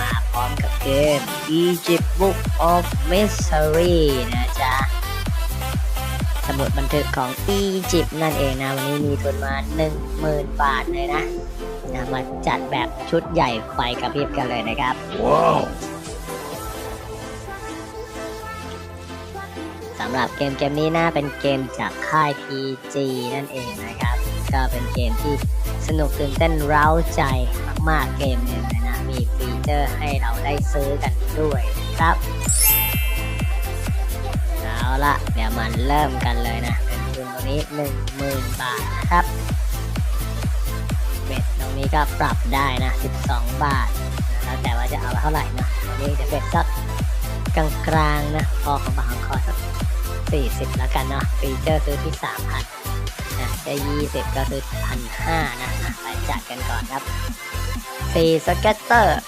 มาพร้อมกับเกม Egypt Book of Mystery นะจ๊ะ สมุดบันทึกของอียิปต์นั่นเองนะ วันนี้มีทุนมา 10,000 บาทเลยนะนะมาจัดแบบชุดใหญ่ไฟกระพริบกันเลยนะครับ Wow. สำหรับเกมเกมนี้นะเป็นเกมจากค่าย PG นั่นเองนะครับ ก็เป็นเกมที่สนุกตื่นเต้นเร้าใจมากๆเกมหนึ่ง เลยนะมีฟีเจอร์ให้เราได้ซื้อกันด้วยครับ เอาละเดี๋ยวมันเริ่มกันเลยนะเป็นทุนตรงนี้ 10,000 บาทนะครับเบ็ดตรงนี้ก็ปรับได้นะ 12 บาทนะแล้วแต่ว่าจะเอาเท่าไหร่นะวันนี้จะเบ็ดสักกลางๆนะ พอของบางคอสัก40 แล้วกันเนาะฟีเจอร์ซื้อที่ 3,000นะจะ20 ก็คือ 1,500นะอะไปจัดกันก่อนครับ 4สเก็ตเตอร์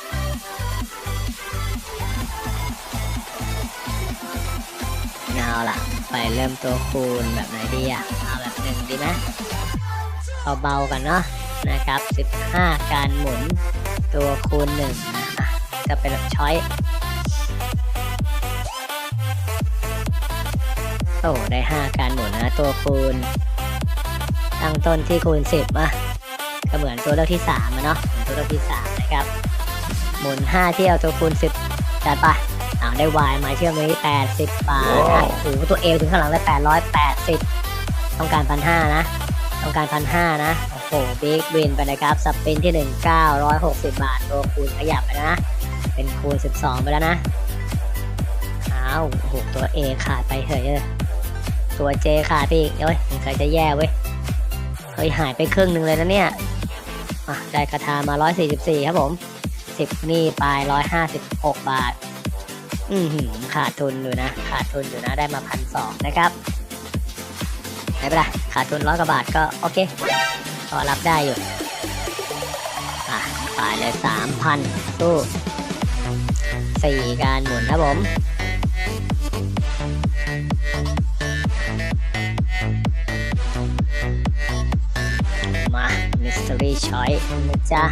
เอาล่ะ ไปเริ่มตัวคูณแบบไหนดีอะ เอาแบบหนึ่งดีไหมเบาๆกันเนาะนะครับ 15 การหมุนตัวคูณ1นะอะจะเป็นแบบช้อยโอ้ได้ 5 การหมุนนะตัวคูณ ตั้งต้นที่คูณ 10อะก็เหมือนตัวเลือกที่3อะเนาะตัวเลือกที่ 3 นะครับ หมุน 5 เที่ยวตัวคูณ 10 จัดไป เอาได้ Y มาเชื่อมนี้80 บาทนะโอ้โหตัวเอวถึงข้างหลังเลย880 ต้องการ1,500นะ ต้องการ1,500นะ โอ้โหบิ๊กวินไปนะครับสปินที่ 1 960 บาทตัวคูณขยับไปแล้วนะ เป็นคูณ 12 ไปแล้วนะอ้าวโอ้โหตัว A ขาดไปเถอะตัวเจขาดไปอีกเอ้ยสงสัยจะแย่เว้ยเฮ้ยหายไปครึ่งหนึ่งเลยนะเนี่ยอะได้คาถามา 144 ครับผม 10 นี่ไป 156 บาท อืขาดทุนอยู่นะ ขาดทุนอยู่นะได้มาพันสองนะครับไม่เป็นไรขาดทุนร้อยกว่าบาทก็โอเคพอรับได้อยู่อะไปเลย3,000สู้4การหมุนครับผมมา mystery choice นะจ๊ะ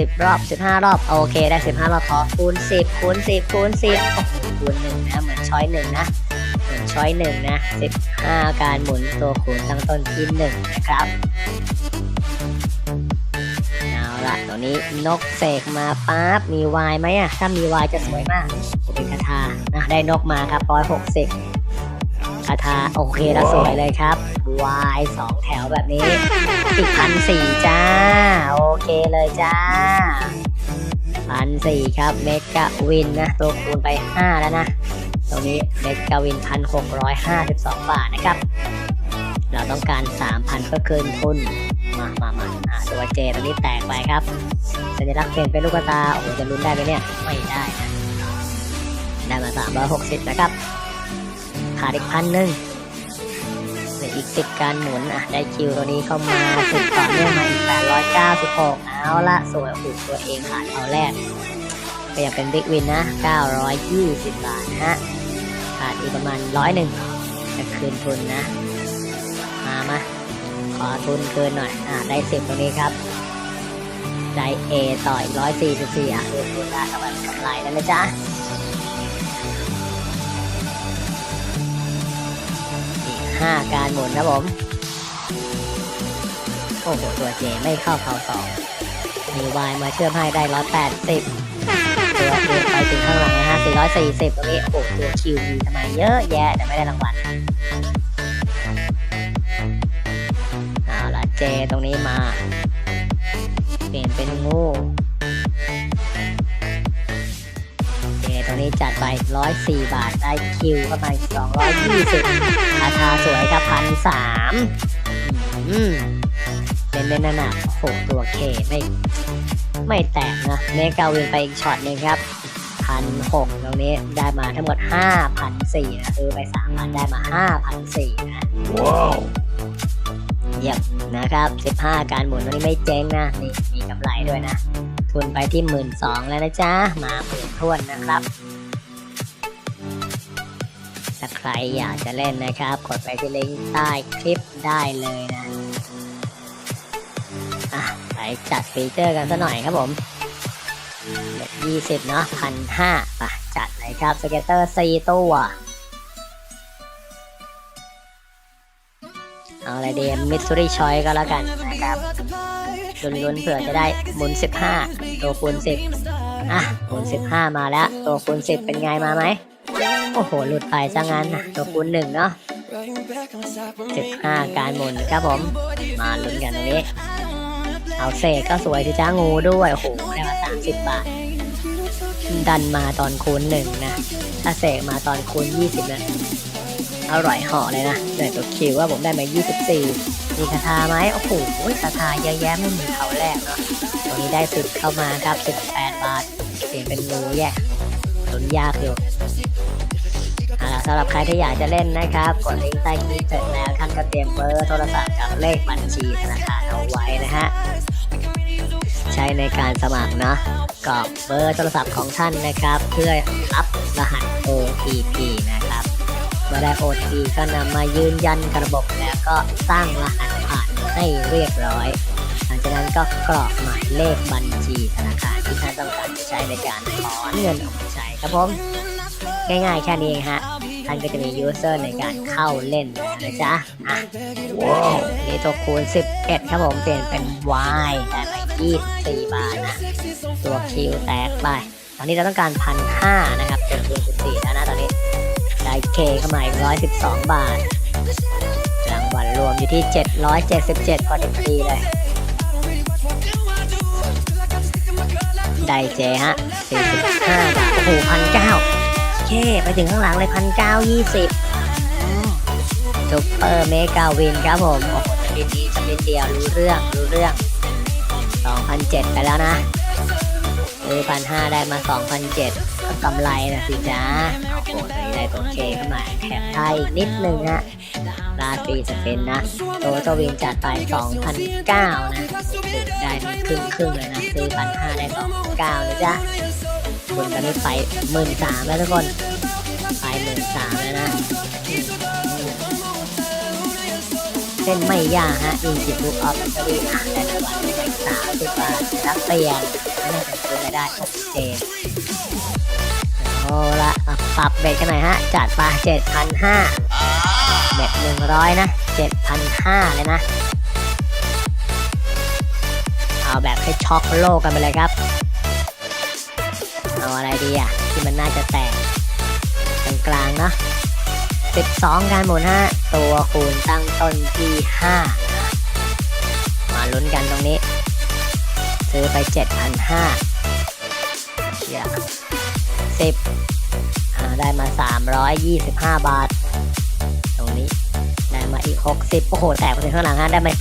สิบรอบสิบห้ารอบ โอเคได้สิบห้ารอบพอคูณสิบคูณสิบคูณสิบโอ้โหคูณหนึ่งนะ เหมือนช้อยหนึ่งนะ เหมือนช้อยหนึ่งนะสิบห้าการหมุนตัวคูณตั้งต้นที่หนึ่งนะครับเอาละตัวนี้นกเสกมาปั๊บมีวายไหมอะถ้ามีวายจะสวยมากเป็นคาถานะได้นกมาครับร้อยหกสิบาถาโอเคแล้วสวยเลยครับ วายสองแถวแบบนี้อีกพันสี่จ้า โอเคเลยจ้าพันสี่ครับเมกะวินนะตัวคูณไป 5 แล้วนะ ตรงนี้เมกะวินพันหกร้อยห้าสิบสองบาทนะครับ เราต้องการ 3,000 เพื่อคืนทุน มามามาอ่าตัวเจตรงนี้แตกไปครับสัญลักษณ์เปลี่ยนเป็นลูกตา โอ้โหจะลุ้นได้ไหมเนี่ย ไม่ได้นะได้มา360นะครับ ขาดอีกพันหนึ่งเหลืออีก10การหมุนอะได้คิวตัวนี้เข้ามาสุดต่อเนื่องมาอีก896เอาละสวยอุดตัวเองขาดเอาแรกก็ยังเป็นบิ๊กวินนะ920บาทนะฮะขาดอีกประมาณร้อยหนึ่งจะคืนทุนนะ มามาขอทุนคืนหน่อยอ่าได้สิบตรงนี้ครับได้เอต่อยร้อยสี่สิบสี่อะคืนทุนได้กำไรกำไรแล้วนะจ๊ะ อีกห้าการหมุนนะผม โอ้โห ตัวเจไม่เข้าเขาสองมีวายมาเชื่อมให้ได้ร้อยแปดสิบตัวเอไปถึงข้างหลังนะฮะสี่ร้อยสี่สิบตรงนี้โอ้โหตัวคิวมีทำไมเยอะแยะแต่ไม่ได้รางวัลเอาละเจตรงนี้มา เปลี่ยนเป็นงูี้จัดไป104 บาท ได้คิวเข้ามาอีก220 ราคาสวยครับพันสามอืมเน้นหนักๆโอ้โหตัวเคไม่ ไม่แตกนะ เมกาวินไปอีกช็อตหนึ่งครับพันหกตรงนี้ได้มาทั้งหมดห้าพันสี่นะซื้อไปสามพันได้มาห้าพันสี่นะเยี่ยมนะครับ15การหมุนวันนี้ไม่เจ๊งนะนี่มีกำไรด้วยนะทุนไปที่1 2ื่นแล้วนะจ๊ะ มาหมื่นทวนนะครับ ใครอยากจะเล่นนะครับ กดไปที่ลิงก์ใต้คลิปได้เลยนะอะไปจัดฟีเจอร์กันสัหน่อยครับผมเด็กยี่สิบเนาะพันห้าป่ะจัดเลยครับสเก็ตเตอร์สี่ตัวเอาอะไรดีมิสซูริชอยก็แล้วกันนะครับลุ้นๆเผื่อจะได้หมุน15 ตัวคูณ10 อะหมุน15 มาแล้ว ตัวคูณ10 เป็นไงมาไหม โอ้โห หลุดไปซะงั้นนะตัวคูณ1เนาะ15การหมุนครับผม มาลุ้นกันตรงนี้ เอาเศษก็สวยสิจ้างูด้วย โอ้โห ได้มา30บบาท ดันมาตอนคูณ1นะ ถ้าเศษมาตอนคูณ20นะอร่อยหาะเลยนะเดี๋ยวตัวคิวว่าผมได้มา 24 มีคาถาไหมโอ้โหคาถาเยอะแยะไม่มีเขาแรกเนาะตัวนี้ได้สิบเข้ามาครับ 18 บาทเปลี่ยนเป็นงูแย่ลุ้นยากอยู่ เอาล่ะสำหรับใครที่อยากจะเล่นนะครับ กดลิงก์ใต้คลิปเสร็จแล้วท่านก็เตรียมเบอร์โทรศัพท์กับเลขบัญชีธนาคารเอาไว้นะฮะใช้ในการสมัครเนาะกรอกเบอร์โทรศัพท์ของท่านนะครับ เพื่อรับรหัส OTP นะครับเมื่อได้ OTP ก็นำมายืนยันกระบบแล้วก็สร้างรหัสผ่านให้เรียบร้อย หลังจากนั้นก็กรอกหมายเลขบัญชีธนาคารที่ท่านต้องการจะใช้ในการถอนเงินออกมาใช้ครับผม ง่ายๆแค่นี้เองฮะท่านก็จะมียูเซอร์ในการเข้าเล่นนะจ๊ะอะว้าวนี่ตัวคูณ 11 ครับผมเปลี่ยนเป็น Y ได้ไป24 บาทนะ ตัวคิวแตกไป ตอนนี้เราต้องการพันห้านะครับเป็นคูณ14 แล้วนะตอนนี้ ได้เคเข้ามาอีก 112 บาทรางวัลรวมอยู่ที่ 777 พอดีพอดีเลย ได้เจฮะ 45 บาทโอ้โหพัน เก้าเค ไปถึงข้างหลังเลยพันเก้ายี่สิบซุปเปอร์เมกาวินครับผมโอ้โหสปินนี้สปินเดียวรู้เรื่องรู้เรื่อง2,007ไปแล้วนะซื้อพันห้าได้มา2,007ก็กำไรนะสิจ้าโอ้โหได้ตัวเคเข้ามาแถมไทยอีกนิดนึงฮะลาดฟรีสปินนะโตโตวินจัดไป2,009นะได้ครึ่งครึ่งเลยนะซื้อพันห้าได้2,009นะจ๊ะ คุณตอนนี้ไปหมื่นสามแล้วทุกคนไปหมื่นสามแล้วนะเส้นไม่ยากฮะอินสิบุกออฟตเตอรี่อะได้รางวัลไปสามสิบบาทรับเปลี่ยนน่าจะซื้อไม่ได้โอเคโอ้ละปรับเบ็ดกันหน่อยฮะจัดมาเจ็ดพันห้าเบ็ดหนึ่งร้อยนะเจ็ดพันห้าเลยนะ เอาแบบให้ช็อกโลกกันไปเลยครับ เอาอะไรดีอะ ที่มันน่าจะแตกกลางๆเนาะ12 การหมุนฮะตัวคูณตั้งต้นที่5มาลุ้นกันตรงนี้ ซื้อไป 7,500เชีย10อ่าได้มา 325 บาท ตรงนี้ ได้มาอีก 60 โอ้โห แตกไปถึงข้างหลังฮะได้มา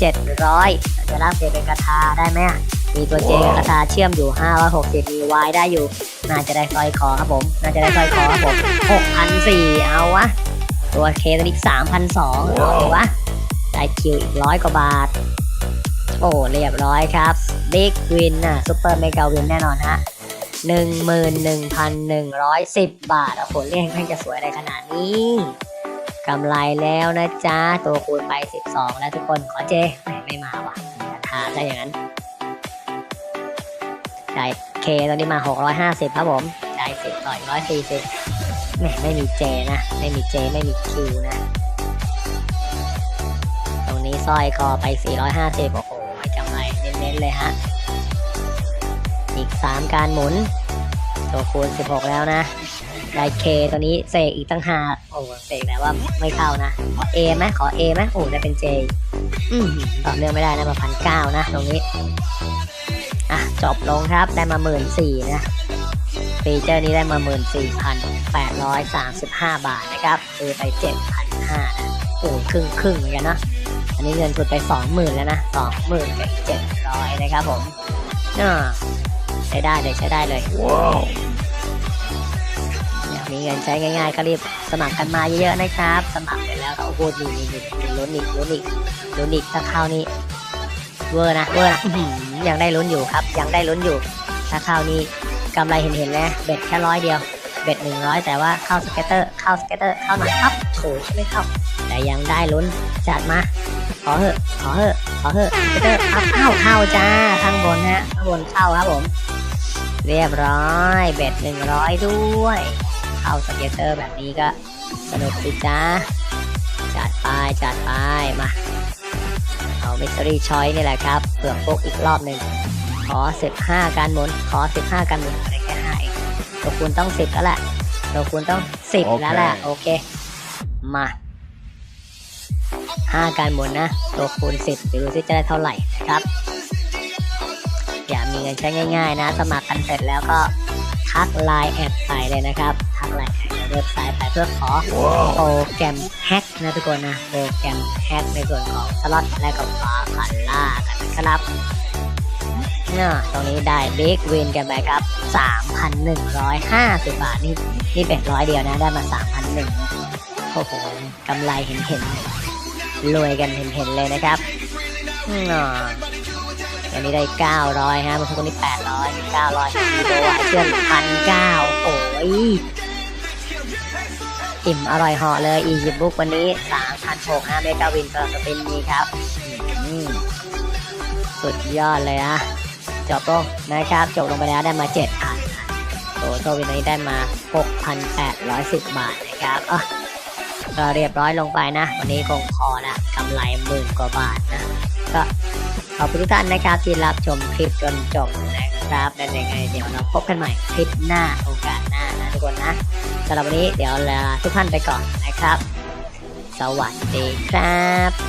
700จะลากเจเป็นกระทาได้ไหมมีตัวเจกับกระทาเชื่อมอยู่ 560มี Y ได้อยู่ น่าจะได้สร้อยคอครับผม น่าจะได้สร้อยคอครับผม6,400เอาวะ ตัวเคตัวนี้สามพันสองเอาวะ ได้คิวอีกร้อยกว่าบาท โอ้เรียบร้อยครับบิ๊กวินน่ะซูเปอร์เมกาวินแน่นอนฮะหนึ่งหมื่นหนึ่งพันหนึ่งร้อยสิบบาทโอ้โหเรียกให้จะสวยอะไรขนาดนี้กำไรแล้วนะจ๊ะ ตัวคูณไปสิบสองแล้วทุกคนขอเจไม่มาว่ะทาได้อย่างนั้น ได้ ตอนนี้มาหกร้อยห้าสิบครับผม ได้สิต่อยร้อยสี่สิบแหมไม่มีเจนะ ไม่มีเจ ไม่มีคิวนะ ตรงนี้สร้อยคอไป 450 โอ้โหกำไรเน้นๆเลยฮะ อีก 3 การหมุน ตัวคูณ 16 แล้วนะ ได้เคตัวนี้เสกอีกตั้งหาโอ้เสกแต่ว่าไม่เข้านะ ขอ A ไหมขอ A ไหมโอ้ได้เป็น J อืมต่อเนื่องไม่ได้นะมาพันเก้านะ ตรงนี้ อะจบลงครับได้มาหมื่นสี่นะฟีเจอร์นี้ได้มา 14,835 บาทนะครับซื้อไป 7,500นะโอ้ครึ่งครึ่งๆเหมือนกันเนาะอันนี้เงินทุนไป 20,000 แล้วนะ20,000กับ700นะครับผมอ่าใช้ได้เลยใช้ได้เลยว้าวอยากมีเงินใช้ง่ายๆก็รีบสมัครกันมาเยอะๆนะครับ สมัครไปแล้วก็โอ้โหนี่นี่นี่ลุ้นอีกลุ้นอีกลุ้นอีกถ้าเข้านี่เวอร์นะเวอร์นะอื้อหือ ยังได้ลุ้นอยู่ครับ ยังได้ลุ้นอยู่ถ้าเข้านี่กำไรเห็นๆแล้วเบ็ดแค่ร้อยเดียวเบ็ดหนึ่งร้อยแต่ว่าเข้าสเก็ตเตอร์เข้าสเก็ตเตอร์เข้าหน่อยครับโถไม่เข้าแต่ยังได้ลุ้นจัดมาขอเหอะขอเหอะขอเหอะสเก็ตเตอร์ครับเข้าเข้าจ้าข้างบนฮะข้างบนเข้าครับผม เรียบร้อยเบ็ดหนึ่งร้อยด้วย เข้าสเก็ตเตอร์แบบนี้ก็สนุกสิจ้าจัดไปจัดไปมา เอามิส t รี่ชอยนี่แหละครับเปลือกพวกอีกรอบหนึ่งขอ 15 การหมุน ขอ 15 การหมุนอะไรแค่ห้าเองตัวคูณต้อง 10 แล้วแหละตัวคูณต้อง 10 แล้วแหละโอเค มา 5 การหมุนนะ ตัวคูณ 10ดูซิจะได้เท่าไหร่นะครับ อย่ามีเงินใช้ง่าย ๆ นะ สมัครกันเสร็จแล้วก็ทักไลน์แอดไปเลยนะครับ ทักไลน์แอดใน เว็บไซต์ไปเพื่อขอโปรแกรมแฮกนะทุกคนนะโปรแกรมแฮกในส่วนของสล็อตและกับฟาคันล่ากันนะครับเนี่ยตรงนี้ได้บิ๊กวินกันไปครับ 3,150 บาท นี่นี่เป็นร้อยเดียวนะ ได้มา3,100โอ้โหกำไรเห็นเห็นๆรวยกันเห็นเห็นๆเลยนะครับอืมอ่าอันนี้ได้ 900 ฮะเมื่อสักครู่นี้ 800 900มีโดวายเชื่อม1,900โอ้ย อิ่มอร่อยเหาะเลยอียิปต์บุ๊กวันนี้3,600เมกาวินตัวสปินนี้ครับอืมสุดยอดเลยอะจบลงนะครับ จบลงไปแล้วได้มา 7 อันโตโตวินนี้ได้มา 6,810 บาทนะครับอะก็เรียบร้อยลงไปนะ วันนี้คงพอนะกำไรหมื่นกว่าบาทนะ ก็ขอบคุณทุกท่านนะครับที่รับชมคลิปจนจบนะครับและยังไงเดี๋ยวเราพบกันใหม่คลิปหน้าโอกาสหน้า ทุกคนนะสำหรับวันนี้เดี๋ยวลาทุกท่านไปก่อนนะครับ สวัสดีครับ